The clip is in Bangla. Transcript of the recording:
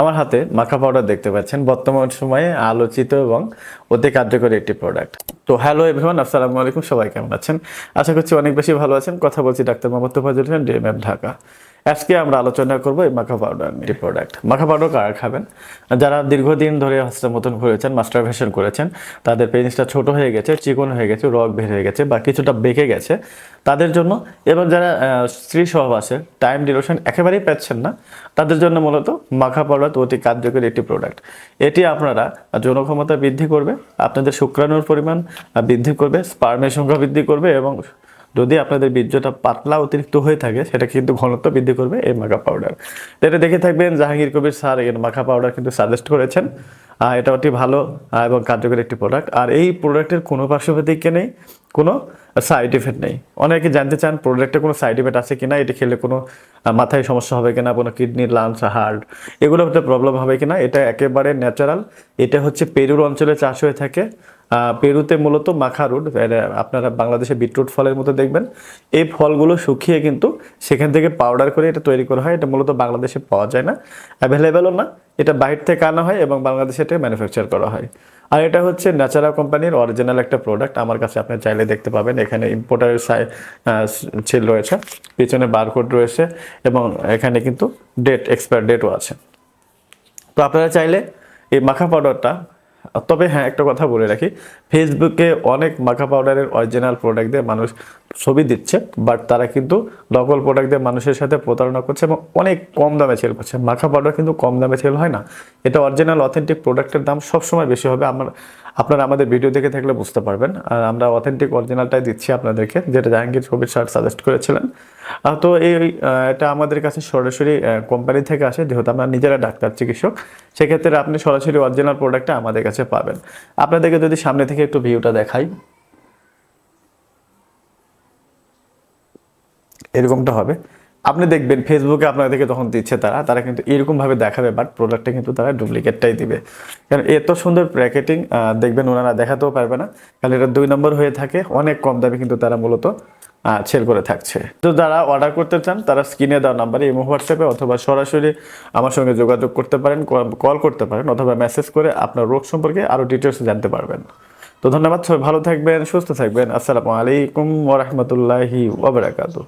আমার হাতে মাখা পাউডার দেখতে পাচ্ছেন। বর্তমান সময়ে আলোচিত এবং অতি কার্যকরী একটি প্রোডাক্ট তো হ্যালো এভরিওয়ান আসসালামু আলাইকুম, সবাই কেমন আছেন? আশা করছি অনেক বেশি ভালো আছেন। কথা বলছি ডাক্তার মোহাম্মদ তোফাজুল হোসেন ডিএমএম ঢাকা। আজকে আমরা আলোচনা করব এই মাখা পাউডার নিয়ে। প্রোডাক্ট মাখা পাউডার কারা খাবেন? যারা দীর্ঘদিন ধরে হস্তের মতন করেছেন মাস্টারভেশন করেছেন তাদের পেনিসটা ছোট হয়ে গেছে চিকন হয়ে গেছে রক বের হয়ে গেছে বা কিছুটা বেঁকে গেছে তাদের জন্য এবং যারা স্ত্রী সহবাসে টাইম ডিউরেশন একেবারেই পাচ্ছেন না তাদের জন্য মূলত মাখা পাউডার অতি কার্যকরী একটি প্রোডাক্ট এটি আপনারা যৌন ক্ষমতা বৃদ্ধি করবে আপনাদের শুক্রাণুর পরিমাণ বৃদ্ধি করবে স্পার্মের সংখ্যা বৃদ্ধি করবে এবং যদি আপনাদের বীর্যটা পাতলা অতিরিক্ত হয়ে থাকে, সেটা কিন্তু ঘনত্ব বৃদ্ধি করবে এই মাখা পাউডার তো এটা দেখে থাকবেন জাহাঙ্গীর কবির স্যার, এর মাখা পাউডার কিন্তু সাজেস্ট করেছেন। এটা অতি ভালো এবং কার্যকরী একটি প্রোডাক্ট আর এই প্রোডাক্টের কোনো পার্শ্বপ্রতিক্রিয়া নেই, কোনো সাইড এফেক্ট নেই। অনেকে জানতে চান প্রোডাক্টে কোনো সাইড এফেক্ট আছে কিনা, এটি খেলে কোনো মাথায় সমস্যা হবে কিনা, কোনো কিডনি লাংস হার্ট এগুলো প্রবলেম হবে কিনা, এটা একেবারে ন্যাচারাল এটা হচ্ছে পেরুর অঞ্চলে চাষ হয়ে থাকে। পেরুতে মূলত মাখা রুট আপনারা বাংলাদেশে বিটরুট ফলের মতো দেখবেন। এই ফলগুলো শুকিয়ে কিন্তু সেখান থেকে পাউডার করে এটা তৈরি করা হয়। এটা মূলত বাংলাদেশে পাওয়া যায় না। অ্যাভেলেবেলও না। এটা বাইরে থেকে আনা হয় এবং বাংলাদেশে এটা ম্যানুফ্যাকচার করা হয়। আর এটা হচ্ছে ন্যাচারা কোম্পানির অরিজিনাল একটা প্রোডাক্ট আমার কাছে আপনি চাইলে দেখতে পাবেন। এখানে ইম্পোর্টারের সাই ছিল রয়েছে। পিছনে বারকোড রয়েছে এবং এখানে কিন্তু ডেট এক্সপায়ার ডেটও আছে। তো আপনারা চাইলে এই মাখা পাউডারটা তবে হ্যাঁ একটা কথা বলে রাখি। ফেসবুকে অনেক মাখা পাউডারের অরিজিনাল প্রোডাক্ট দিয়ে মানুষ ছবি দিচ্ছে বাট তারা কিন্তু নকল প্রোডাক্ট দিয়ে মানুষের সাথে প্রতারণা করছে এবং অনেক কম দামে সেল করছে। মাখা পাউডার কিন্তু কম দামে সেল হয় না। এটা অরিজিনাল অথেন্টিক প্রোডাক্টের দাম সবসময় বেশি হবে। আমার, আপনারা আমাদের ভিডিও দেখে থাকলে বুঝতে পারবেন। আর আমরা অথেন্টিক অরিজিনালটাই দিচ্ছি আপনাদেরকে, যেটা জাহাঙ্গীর কবির স্যার সাজেস্ট করেছিলেন। তো এই এটা আমাদের কাছে সরাসরি কোম্পানি থেকে আসে, যেহেতু আমরা নিজেরা ডাক্তার, চিকিৎসক। সেক্ষেত্রে আপনি সরাসরি অরিজিনাল প্রোডাক্টটা আমাদের কাছে পাবেন। আপনাদেরকে যদি সামনে থেকে একটু ভিউটা দেখাই। এরকমটা হবে। আপনি দেখবেন ফেসবুকে আপনাদেরকে তখন দিচ্ছে তারা তারা কিন্তু এরকমভাবে দেখাবে বাট প্রোডাক্টটা কিন্তু তারা ডুপ্লিকেটটাই দিবে। কারণ এত সুন্দর প্যাকেটিং দেখবেন ওনারা দেখাতেও পারবে না। কারণ এটা দুই নম্বর হয়ে থাকে, অনেক কম দামে কিন্তু তারা মূলত সেল করে থাকছে। তো যারা অর্ডার করতে চান, তারা স্ক্রিনে দেওয়া নাম্বারে ইমো হোয়াটসঅ্যাপে অথবা সরাসরি আমার সঙ্গে যোগাযোগ করতে পারেন, কল করতে পারেন, অথবা মেসেজ করে আপনার রোগ সম্পর্কে আরও ডিটেলস জানতে পারবেন। তো ধন্যবাদ সবাই ভালো থাকবেন সুস্থ থাকবেন। আসসালামু আলাইকুম ওরহমতুল্লাহি ওবরাকাতু